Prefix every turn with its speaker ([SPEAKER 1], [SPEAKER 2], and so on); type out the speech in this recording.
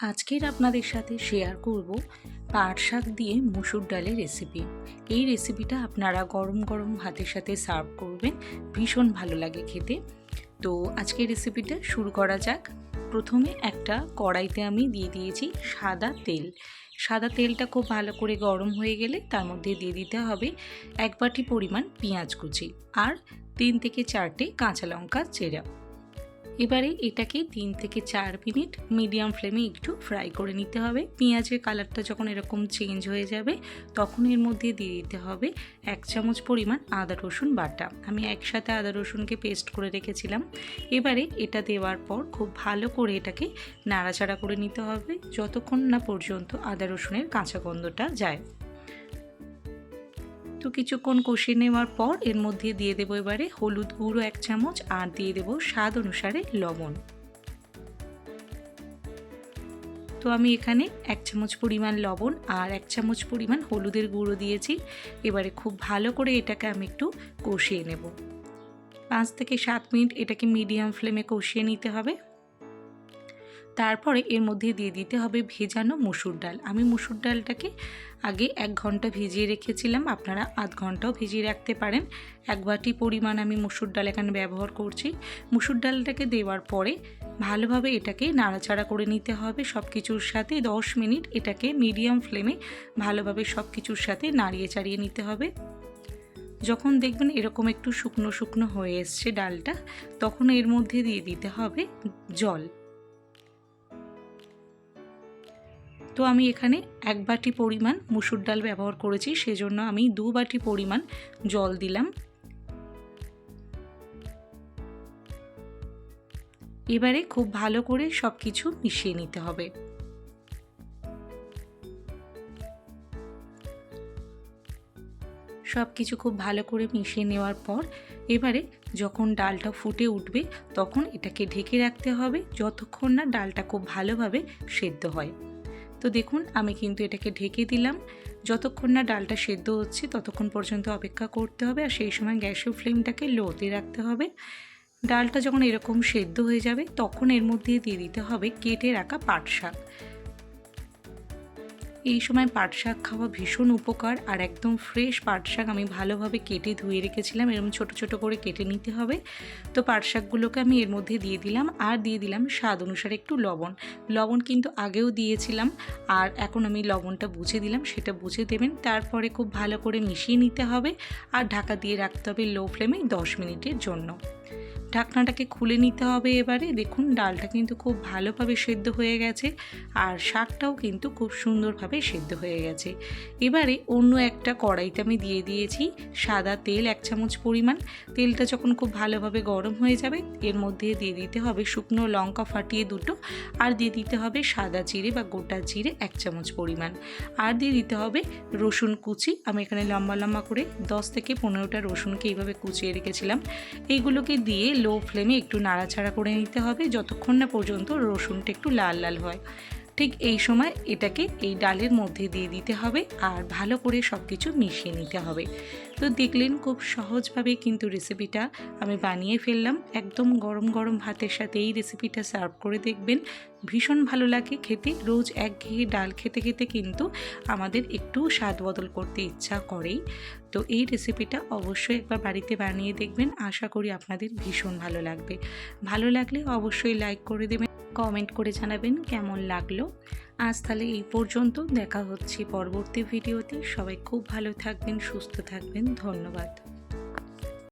[SPEAKER 1] আজকের আপনাদের সাথে শেয়ার করব পাট শাক দিয়ে মুসুর ডালের রেসিপি এই রেসিপিটা আপনারা গরম গরম ভাতের সাথে সার্ভ করবেন, ভীষণ ভালো লাগে খেতে। তো আজকের রেসিপিটা শুরু করা যাক। প্রথমে একটা কড়াইতে আমি দিয়ে দিয়েছি সাদা তেল। সাদা তেলটা খুব ভালো করে গরম হয়ে গেলে তার মধ্যে দিয়ে দিতে হবে এক বাটি পরিমাণ পেঁয়াজ কুচি আর তিন থেকে চারটে কাঁচা লঙ্কা চেরা। এবারে এটাকে তিন থেকে চার মিনিট মিডিয়াম ফ্লেমে একটু ফ্রাই করে নিতে হবে। পেঁয়াজের কালারটা যখন এরকম চেঞ্জ হয়ে যাবে, তখন এর মধ্যে দিয়ে দিতে হবে এক চামচ পরিমাণ আদা, রসুন, বাটা। আমি একসাথে আদা, রসুনকে পেস্ট করে রেখেছিলাম। এবারে এটা দেওয়ার পর খুব ভালো করে এটাকে নাড়াচাড়া করে নিতে হবে, যতক্ষণ না পর্যন্ত আদা, রসুনের কাঁচা গন্ধটা যায়। তো কিছুক্ষণ কষিয়ে নেওয়ার পর এর মধ্যে দিয়ে দেবো এবারে হলুদ গুঁড়ো এক চামচ আর দিয়ে দেবো স্বাদ অনুসারে লবণ। তো আমি এখানে এক চামচ পরিমাণ লবণ আর এক চামচ পরিমাণ হলুদের গুঁড়ো দিয়েছি। এবারে খুব ভালো করে এটাকে আমি একটু কষিয়ে নেব। পাঁচ থেকে সাত মিনিট এটাকে মিডিয়াম ফ্লেমে কষিয়ে নিতে হবে। তারপরে এর মধ্যে দিয়ে দিতে হবে ভেজানো মুসুর ডাল। আমি মুসুর ডালটাকে আগে এক ঘণ্টা ভিজিয়ে রেখেছিলাম। আপনারা আধ ঘন্টাও ভিজিয়ে রাখতে পারেন। এক বাটি পরিমাণ আমি মুসুর ডাল এখানে ব্যবহার করছি। মুসুর ডালটাকে দেওয়ার পরে ভালোভাবে এটাকে নাড়াচাড়া করে নিতে হবে। সব কিছুর সাথে দশ মিনিট এটাকে মিডিয়াম ফ্লেমে ভালোভাবে সব কিছুর সাথে নাড়িয়ে চাড়িয়ে নিতে হবে। যখন দেখবেন এরকম একটু শুকনো শুকনো হয়ে এসছে ডালটা, তখন এর মধ্যে দিয়ে দিতে হবে জল। তো আমি এখানে এক বাটি পরিমাণ মুসুর ডাল ব্যবহার করেছি, সেজন্য আমি দু বাটি পরিমাণ জল দিলাম। এবারে খুব ভালো করে সব কিছু মিশিয়ে নিতে হবে। সব কিছু খুব ভালো করে মিশিয়ে নেওয়ার পর, এবারে যখন ডালটা ফুটে উঠবে, তখন এটাকে ঢেকে রাখতে হবে, যতক্ষণ না ডালটা খুব ভালোভাবে সেদ্ধ হয়। তো দেখুন, আমি কিন্তু এটাকে ঢেকে দিলাম। যতক্ষণ না ডালটা সেদ্ধ হচ্ছে, ততক্ষণ পর্যন্ত অপেক্ষা করতে হবে আর সেই সময় গ্যাসের ফ্লেমটাকে লোতে রাখতে হবে। ডালটা যখন এরকম সেদ্ধ হয়ে যাবে, তখন এর মধ্যে দিয়ে দিতে হবে কেটে রাখা পাট শাক এই সময় পাট শাক খাওয়া ভীষণ উপকার আর একদম ফ্রেশ পাট শাক আমি ভালোভাবে কেটে ধুয়ে রেখেছিলাম। এরকম ছোট ছোট করে কেটে নিতে হবে। তো পাট শাকগুলোকে আমি এর মধ্যে দিয়ে দিলাম আর দিয়ে দিলাম স্বাদ অনুসারে একটু লবণ। লবণ কিন্তু আগেও দিয়েছিলাম আর এখন আমি লবণটা বুঝে দিলাম, সেটা বুঝে দেবেন। তারপরে খুব ভালো করে মিশিয়ে নিতে হবে আর ঢাকা দিয়ে রাখতে হবে লো ফ্লেমে দশ মিনিটের জন্য। ঢাকনাটাকে খুলে নিতে হবে এবারে। দেখুন, ডালটা কিন্তু খুব ভালোভাবে সেদ্ধ হয়ে গেছে আর শাকটাও কিন্তু খুব সুন্দরভাবে সেদ্ধ হয়ে গেছে। এবারে অন্য একটা কড়াইতে আমি দিয়ে দিয়েছি সাদা তেল, এক চামচ পরিমাণ। তেলটা যখন খুব ভালোভাবে গরম হয়ে যাবে, এর মধ্যে দিয়ে দিতে হবে শুকনো লঙ্কা ফাটিয়ে দুটো আর দিয়ে দিতে হবে সাদা জিরে বা গোটা জিরে এক চামচ পরিমাণ। আর দিয়ে দিতে হবে রসুন কুচি। আমি এখানে লম্বা লম্বা করে দশ থেকে পনেরোটা রসুনকে এইভাবে কুচিয়ে রেখেছিলাম। এইগুলোকে দিয়ে লো ফ্লেমে একটু নাড়াচাড়া করে নিতে হবে। যতক্ষণ না পর্যন্ত রসুনটা একটু লাল লাল হয়। ঠিক এই সময় এটাকে এই ডালের মধ্যে দিয়ে দিতে হবে আর ভালো করে সব কিছু মিশিয়ে নিতে হবে। তো দেখলেন খুব সহজভাবে কিন্তু রেসিপিটা আমি বানিয়ে ফেললাম। একদম গরম গরম ভাতের সাথে এই রেসিপিটা সার্ভ করে দেখবেন। ভীষণ ভালো লাগে খেতে। রোজ এক ঘেয়ে ডাল খেতে খেতে কিন্তু আমাদের একটু স্বাদ বদল করতে ইচ্ছা করেই। তো এই রেসিপিটা অবশ্যই একবার বাড়িতে বানিয়ে দেখবেন। আশা করি আপনাদের ভীষণ ভালো লাগবে। ভালো লাগলে অবশ্যই লাইক করে দেবেন। কমেন্ট করে জানাবেন কেমন লাগল। আজ তাহলে এই পর্যন্ত দেখা হচ্ছে পরবর্তী ভিডিওতে। সবাই খুব ভালো থাকবেন, সুস্থ থাকবেন। ধন্যবাদ।